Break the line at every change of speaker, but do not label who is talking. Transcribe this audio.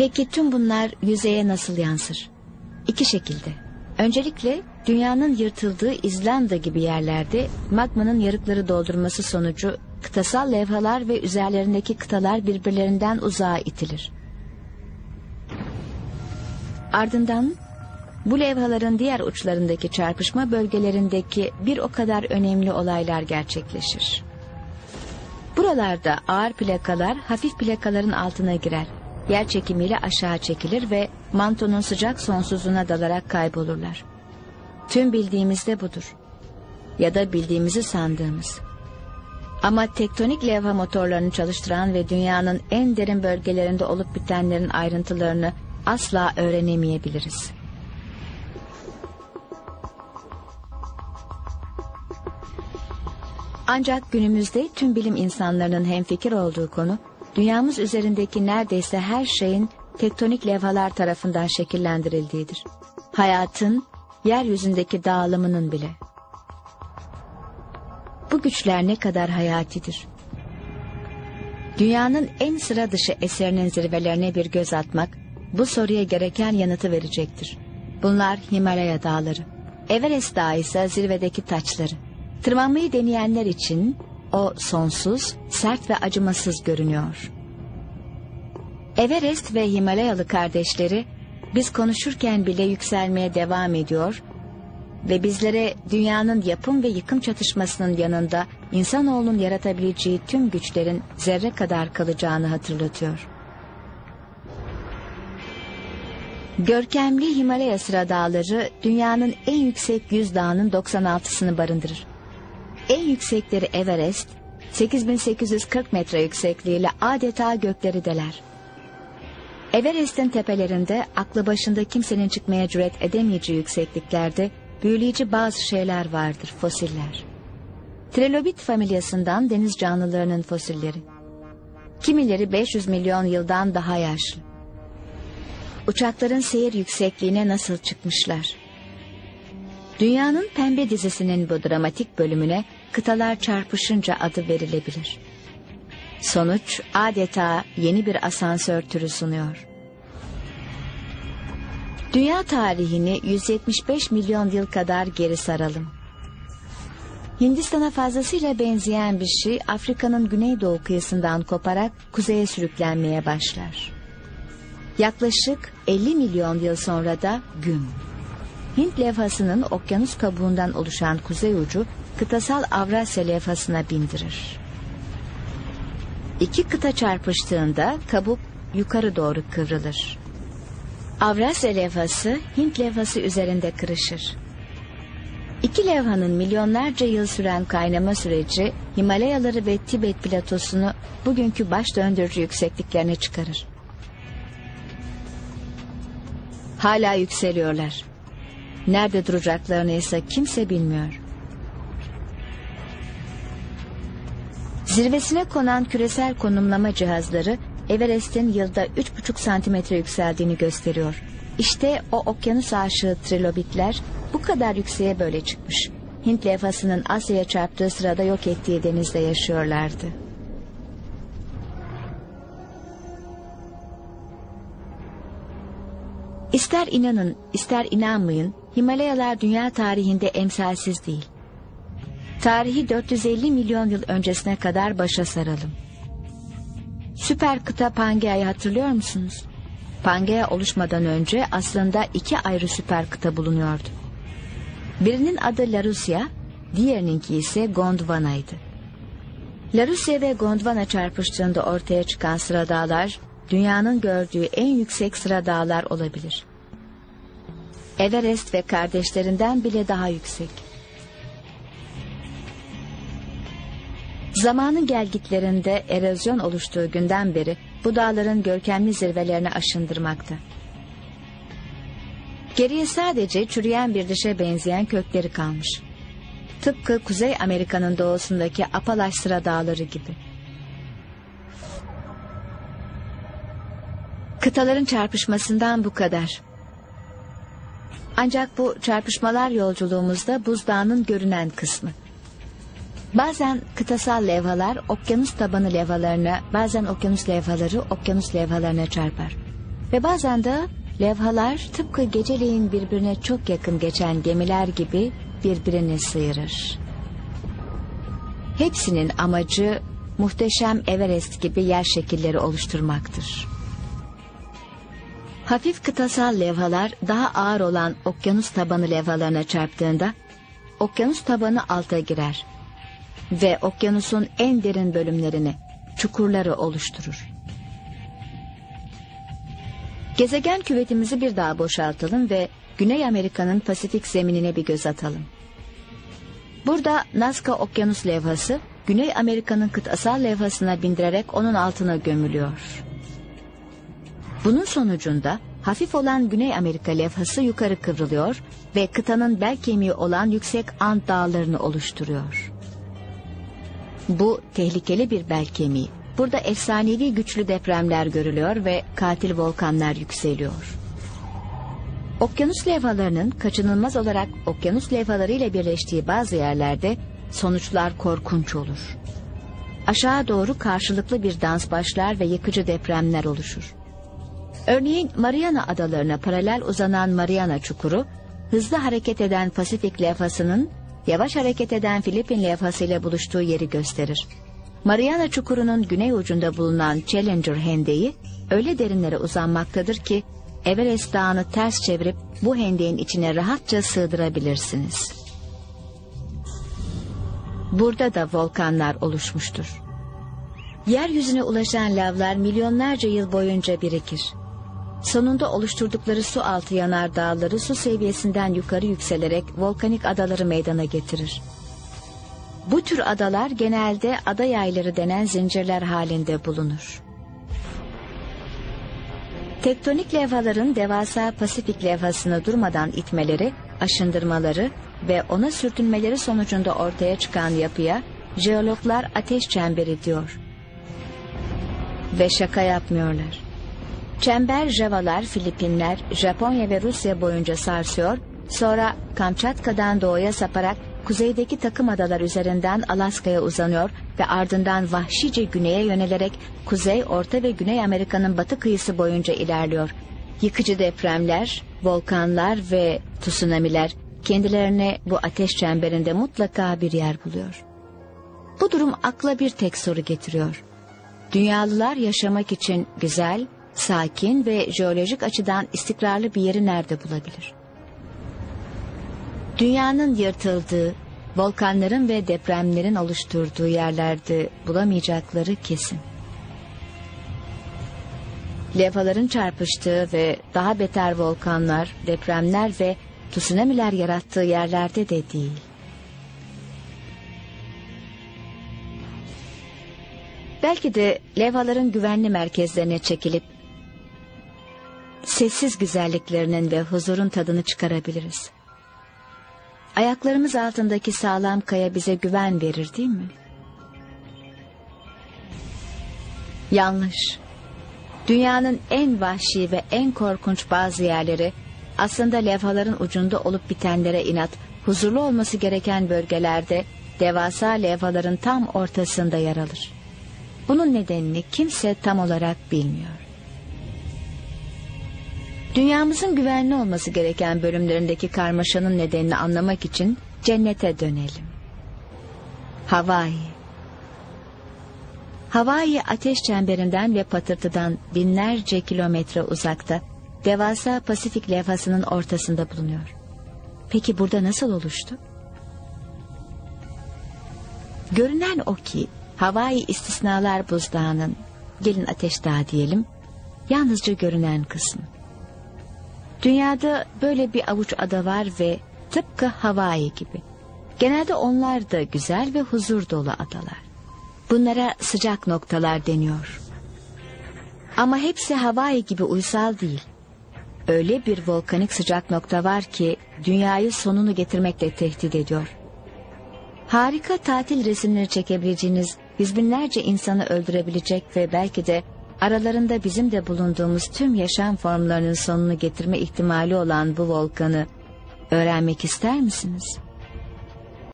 Peki tüm bunlar yüzeye nasıl yansır? İki şekilde. Öncelikle dünyanın yırtıldığı İzlanda gibi yerlerde magmanın yarıkları doldurması sonucu kıtasal levhalar ve üzerlerindeki kıtalar birbirlerinden uzağa itilir. Ardından bu levhaların diğer uçlarındaki çarpışma bölgelerindeki bir o kadar önemli olaylar gerçekleşir. Buralarda ağır plakalar hafif plakaların altına girer. Yer çekimiyle aşağı çekilir ve mantonun sıcak sonsuzluğuna dalarak kaybolurlar. Tüm bildiğimiz de budur. Ya da bildiğimizi sandığımız. Ama tektonik levha motorlarını çalıştıran ve dünyanın en derin bölgelerinde olup bitenlerin ayrıntılarını asla öğrenemeyebiliriz. Ancak günümüzde tüm bilim insanlarının hemfikir olduğu konu, dünyamız üzerindeki neredeyse her şeyin tektonik levhalar tarafından şekillendirildiğidir. Hayatın, yeryüzündeki dağılımının bile. Bu güçler ne kadar hayatidir. Dünyanın en sıra dışı eserinin zirvelerine bir göz atmak, bu soruya gereken yanıtı verecektir. Bunlar Himalaya dağları. Everest dağı ise zirvedeki taçları. Tırmanmayı deneyenler için o sonsuz, sert ve acımasız görünüyor. Everest ve Himalayalı kardeşleri biz konuşurken bile yükselmeye devam ediyor ve bizlere dünyanın yapım ve yıkım çatışmasının yanında insanoğlunun yaratabileceği tüm güçlerin zerre kadar kalacağını hatırlatıyor. Görkemli Himalaya sıra dağları dünyanın en yüksek yüz dağının 96'sını barındırır. En yüksekleri Everest, 8840 metre yüksekliğiyle adeta gökleri deler. Everest'in tepelerinde aklı başında kimsenin çıkmaya cüret edemeyeceği yüksekliklerde büyüleyici bazı şeyler vardır, fosiller. Trilobit familyasından deniz canlılarının fosilleri. Kimileri 500 milyon yıldan daha yaşlı. Uçakların seyir yüksekliğine nasıl çıkmışlar? Dünyanın Pembe dizisinin bu dramatik bölümüne kıtalar çarpışınca adı verilebilir. Sonuç adeta yeni bir asansör türü sunuyor. Dünya tarihini 175 milyon yıl kadar geri saralım. Hindistan'a fazlasıyla benzeyen bir şey Afrika'nın güneydoğu kıyısından koparak kuzeye sürüklenmeye başlar. Yaklaşık 50 milyon yıl sonra da gün. Hint levhasının okyanus kabuğundan oluşan kuzey ucu kıtasal Avrasya levhasına bindirir. İki kıta çarpıştığında kabuk yukarı doğru kıvrılır. Avrasya levhası Hint levhası üzerinde kırışır. İki levhanın milyonlarca yıl süren kaynama süreci Himalayaları ve Tibet platosunu bugünkü baş döndürücü yüksekliklerine çıkarır. Hala yükseliyorlar. Nerede duracaklarını ise kimse bilmiyor. Zirvesine konan küresel konumlama cihazları Everest'in yılda 3,5 santimetre yükseldiğini gösteriyor. İşte o okyanus aşığı trilobitler bu kadar yükseğe böyle çıkmış. Hint levhasının Asya'ya çarptığı sırada yok ettiği denizde yaşıyorlardı. İster inanın, ister inanmayın, Himalayalar dünya tarihinde emsalsiz değil. Tarihi 450 milyon yıl öncesine kadar başa saralım. Süper kıta Pangea'yı hatırlıyor musunuz? Pangea oluşmadan önce aslında iki ayrı süper kıta bulunuyordu. Birinin adı Larusya, diğerininki ise Gondwana'ydı. Larusya ve Gondwana çarpıştığında ortaya çıkan sıra dağlar, dünyanın gördüğü en yüksek sıra dağlar olabilir. Everest ve kardeşlerinden bile daha yüksek. Zamanın gelgitlerinde erozyon oluştuğu günden beri bu dağların görkemli zirvelerini aşındırmakta. Geriye sadece çürüyen bir dışa benzeyen kökleri kalmış. Tıpkı Kuzey Amerika'nın doğusundaki Apalaş dağları gibi. Kıtaların çarpışmasından bu kadar. Ancak bu çarpışmalar yolculuğumuzda buzdağının görünen kısmı. Bazen kıtasal levhalar okyanus tabanı levhalarına, bazen okyanus levhaları okyanus levhalarına çarpar. Ve bazen de levhalar tıpkı geceleyin birbirine çok yakın geçen gemiler gibi birbirini sıyırır. Hepsinin amacı muhteşem Everest gibi yer şekilleri oluşturmaktır. Hafif kıtasal levhalar daha ağır olan okyanus tabanı levhalarına çarptığında okyanus tabanı alta girer ve okyanusun en derin bölümlerini, çukurları oluşturur. Gezegen küvetimizi bir daha boşaltalım ve Güney Amerika'nın Pasifik zeminine bir göz atalım. Burada Nazca Okyanus levhası Güney Amerika'nın kıtasal levhasına bindirerek onun altına gömülüyor. Bunun sonucunda hafif olan Güney Amerika levhası yukarı kıvrılıyor ve kıtanın bel kemiği olan yüksek Ant dağlarını oluşturuyor. Bu tehlikeli bir bel kemiği. Burada efsanevi güçlü depremler görülüyor ve katil volkanlar yükseliyor. Okyanus levhalarının kaçınılmaz olarak okyanus levhaları ile birleştiği bazı yerlerde sonuçlar korkunç olur. Aşağı doğru karşılıklı bir dans başlar ve yıkıcı depremler oluşur. Örneğin Mariana Adalarına paralel uzanan Mariana Çukuru, hızlı hareket eden Pasifik levhasının yavaş hareket eden Filipin levhası ile buluştuğu yeri gösterir. Mariana Çukuru'nun güney ucunda bulunan Challenger hendeği öyle derinlere uzanmaktadır ki Everest Dağı'nı ters çevirip bu hendeğin içine rahatça sığdırabilirsiniz. Burada da volkanlar oluşmuştur. Yeryüzüne ulaşan lavlar milyonlarca yıl boyunca birikir. Sonunda oluşturdukları su altı yanar dağları su seviyesinden yukarı yükselerek volkanik adaları meydana getirir. Bu tür adalar genelde ada yayları denen zincirler halinde bulunur. Tektonik levhaların devasa Pasifik levhasını durmadan itmeleri, aşındırmaları ve ona sürtünmeleri sonucunda ortaya çıkan yapıya jeologlar ateş çemberi diyor. Ve şaka yapmıyorlar. Çember Javalar, Filipinler, Japonya ve Rusya boyunca sarsıyor, sonra Kamçatka'dan doğuya saparak kuzeydeki takım adalar üzerinden Alaska'ya uzanıyor ve ardından vahşice güneye yönelerek Kuzey, Orta ve Güney Amerika'nın batı kıyısı boyunca ilerliyor. Yıkıcı depremler, volkanlar ve tsunamiler kendilerine bu ateş çemberinde mutlaka bir yer buluyor. Bu durum akla bir tek soru getiriyor. Dünyalılar yaşamak için güzel, sakin ve jeolojik açıdan istikrarlı bir yeri nerede bulabilir? Dünyanın yırtıldığı, volkanların ve depremlerin oluşturduğu yerlerde bulamayacakları kesin. Levhaların çarpıştığı ve daha beter volkanlar, depremler ve tsunamiler yarattığı yerlerde de değil. Belki de levhaların güvenli merkezlerine çekilip sessiz güzelliklerinin ve huzurun tadını çıkarabiliriz. Ayaklarımız altındaki sağlam kaya bize güven verir değil mi? Yanlış. Dünyanın en vahşi ve en korkunç bazı yerleri aslında levhaların ucunda olup bitenlere inat, huzurlu olması gereken bölgelerde devasa levhaların tam ortasında yer alır. Bunun nedenini kimse tam olarak bilmiyor. Dünyamızın güvenli olması gereken bölümlerindeki karmaşanın nedenini anlamak için cennete dönelim. Hawaii Hawaii ateş çemberinden ve patırtıdan binlerce kilometre uzakta devasa Pasifik levhasının ortasında bulunuyor. Peki burada nasıl oluştu? Görünen o ki Hawaii istisnalar buzdağının, gelin ateş dağı diyelim, yalnızca görünen kısmı. Dünyada böyle bir avuç ada var ve tıpkı Hawaii gibi. Genelde onlar da güzel ve huzur dolu adalar. Bunlara sıcak noktalar deniyor. Ama hepsi Hawaii gibi uysal değil. Öyle bir volkanik sıcak nokta var ki dünyayı sonunu getirmekle tehdit ediyor. Harika tatil resimleri çekebileceğiniz, yüz binlerce insanı öldürebilecek ve belki de aralarında bizim de bulunduğumuz tüm yaşam formlarının sonunu getirme ihtimali olan bu volkanı öğrenmek ister misiniz?''